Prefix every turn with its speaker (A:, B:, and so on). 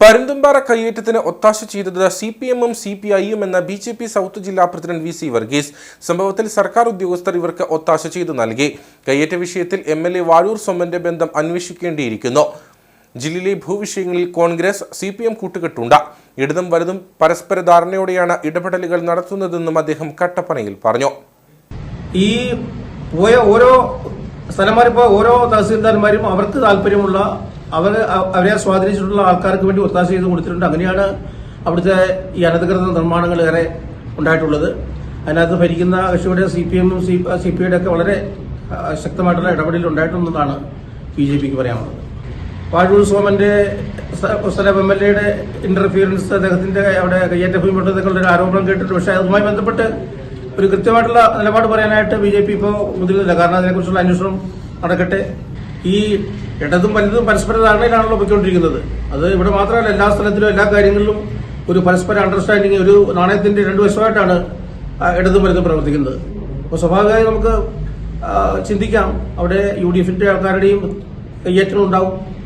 A: പരുന്തുംപാറ കയ്യേറ്റത്തിന് ഒത്താശ ചെയ്തത് സി പി എമ്മും സി പി ഐയും എന്ന ബി ജെ പി സൗത്ത് ജില്ലാ പ്രസിഡന്റ് വി സി വർഗീസ്. സംഭവത്തിൽ സർക്കാർ ഉദ്യോഗസ്ഥർ ഇവർക്ക് ഒത്താശ ചെയ്തു നൽകി. കയ്യേറ്റ വിഷയത്തിൽ എം എൽ എ വാഴൂർ സൊമ്മന്റെ ബന്ധം അന്വേഷിക്കേണ്ടിയിരിക്കുന്നു. ജില്ലയിലെ ഭൂവിഷയങ്ങളിൽ കോൺഗ്രസ് സി പി എം കൂട്ടുകെട്ടുണ്ട്. ഇടതും വലതും പരസ്പര ധാരണയോടെയാണ് ഇടപെടലുകൾ നടത്തുന്നതെന്നും അദ്ദേഹം കട്ടപ്പനയിൽ പറഞ്ഞു.
B: ഈ ഓരോ സ്ഥലം മാറിപ്പോ ഓരോ തഹസീൽദാർമാരും അവർക്ക് താല്പര്യമുള്ള അവർ അവരെ സ്വാധീനിച്ചിട്ടുള്ള ആൾക്കാർക്ക് വേണ്ടി ഒത്താശ ചെയ്ത് കൊടുത്തിട്ടുണ്ട്. അങ്ങനെയാണ് അവിടുത്തെ ഈ അനധികൃത നിർമ്മാണങ്ങൾ ഏറെ ഉണ്ടായിട്ടുള്ളത്. അതിനകത്ത് ഭരിക്കുന്ന കക്ഷിയുടെ സി പി എമ്മും സി പി ഐയുടെ ഒക്കെ വളരെ ശക്തമായിട്ടുള്ള ഇടപെടൽ ഉണ്ടായിട്ടുണ്ടെന്നാണ് ബി ജെ പിക്ക് പറയാനുള്ളത്. വാഴൂർ സോമന്റെ സ്ഥ- സ്ഥലം എം എൽ എയുടെ ഇന്റർഫിയറൻസ് അദ്ദേഹത്തിന്റെ അവിടെ കയ്യേറ്റ ഭൂമി ഒരു ആരോപണം കേട്ടിട്ട് പക്ഷേ അതുമായി ബന്ധപ്പെട്ട് ഒരു കൃത്യമായിട്ടുള്ള നിലപാട് പറയാനായിട്ട് ബി ജെ പി ഇപ്പോൾ മുതിരുന്നില്ല. കാരണം അതിനെക്കുറിച്ചുള്ള അന്വേഷണം നടക്കട്ടെ. ഈ ഇടതും വലുതും പരസ്പര ധാരണയിലാണല്ലോ പോയിക്കൊണ്ടിരിക്കുന്നത്. അത് ഇവിടെ മാത്രമല്ല എല്ലാ സ്ഥലത്തിലും എല്ലാ കാര്യങ്ങളിലും ഒരു പരസ്പര അണ്ടർസ്റ്റാൻഡിങ് ഒരു നാണയത്തിന്റെ രണ്ടു വശമായിട്ടാണ് ഇടതും വലുതും പ്രവർത്തിക്കുന്നത്. അപ്പോൾ സ്വാഭാവികമായി നമുക്ക് ചിന്തിക്കാം. അവിടെ യു ഡി എഫിന്റെ ആൾക്കാരുടെയും കയ്യേറ്റം ഉണ്ടാവും.